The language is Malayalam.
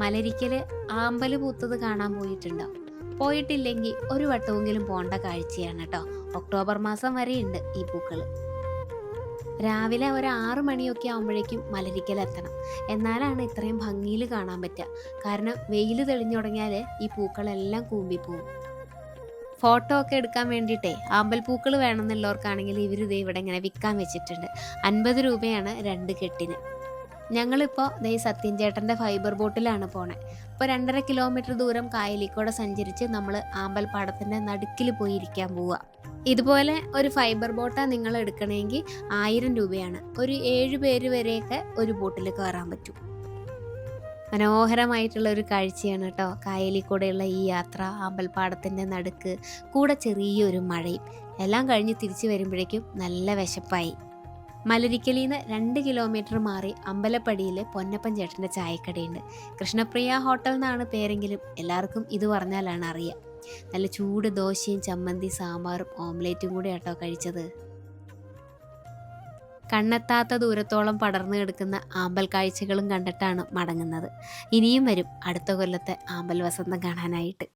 മലരിക്കൽ ആമ്പൽ പൂത്തത് കാണാൻ പോയിട്ടുണ്ടോ. പോയിട്ടില്ലെങ്കിൽ ഒരു വട്ടമെങ്കിലും പോണ്ട കാഴ്ചയാണ് കേട്ടോ. ഒക്ടോബർ മാസം വരെയുണ്ട് ഈ പൂക്കൾ രാവിലെ ഒരു ആറു മണിയൊക്കെ ആകുമ്പോഴേക്കും മലരിക്കൽ എത്തണം. എന്നാലാണ് ഇത്രയും ഭംഗിയിൽ കാണാൻ പറ്റുക. കാരണം വെയിൽ തെളിഞ്ഞു തുടങ്ങിയാൽ ഈ പൂക്കളെല്ലാം കൂമ്പിപ്പോവും. ഫോട്ടോ ഒക്കെ എടുക്കാൻ വേണ്ടിയിട്ടേ ആമ്പൽപ്പൂക്കൾ വേണമെന്നുള്ളവർക്കാണെങ്കിൽ ഇവരിത് ഇവിടെ ഇങ്ങനെ വിൽക്കാൻ വെച്ചിട്ടുണ്ട്. അൻപത് രൂപയാണ് രണ്ട് കെട്ടിന്. ഞങ്ങളിപ്പോൾ ദേ സത്യൻ ചേട്ടന്റെ ഫൈബർ ബോട്ടിലാണ് പോണേ. ഇപ്പോൾ രണ്ടര കിലോമീറ്റർ ദൂരം കായലിക്കൂടെ സഞ്ചരിച്ച് നമ്മൾ ആമ്പൽപ്പാടത്തിന്റെ നടുക്കിൽ പോയി ഇരിക്കാൻ പോവുക ഇതുപോലെ ഒരു ഫൈബർ ബോട്ടാണ് നിങ്ങൾ എടുക്കണമെങ്കിൽ ആയിരം രൂപയാണ്. ഒരു ഏഴ് പേര് വരെയൊക്കെ ഒരു ബോട്ടിൽ കയറാൻ പറ്റും. മനോഹരമായിട്ടുള്ള ഒരു കാഴ്ചയാണ് കേട്ടോ കായലിൽ കൂടെയുള്ള ഈ യാത്ര ആമ്പൽപ്പാടത്തിന്റെ നടുക്ക് കൂടെ ചെറിയൊരു മഴയും. എല്ലാം കഴിഞ്ഞ് തിരിച്ചു വരുമ്പോഴേക്കും നല്ല വിശപ്പായി. മലരിക്കലിൽ നിന്ന് രണ്ട് കിലോമീറ്റർ മാറി അമ്പലപ്പടിയിൽ പൊന്നപ്പൻ ചേട്ടന്റെ ചായക്കടയുണ്ട്. കൃഷ്ണപ്രിയ ഹോട്ടൽ എന്നാണ് പേരെങ്കിലും എല്ലാവർക്കും ഇത് പറഞ്ഞാലാണ് അറിയുക നല്ല ചൂട് ദോശയും ചമ്മന്തി സാമ്പാറും ഓംലേറ്റും കൂടി ആട്ടോ കഴിച്ചത്. കണ്ണെത്താത്ത ദൂരത്തോളം പടർന്നു കിടക്കുന്ന ആമ്പൽ കാഴ്ചകളും കണ്ടിട്ടാണ് മടങ്ങുന്നത്. ഇനിയും വരും അടുത്ത കൊല്ലത്തെ ആമ്പൽ വസന്തം കാണാനായിട്ട്.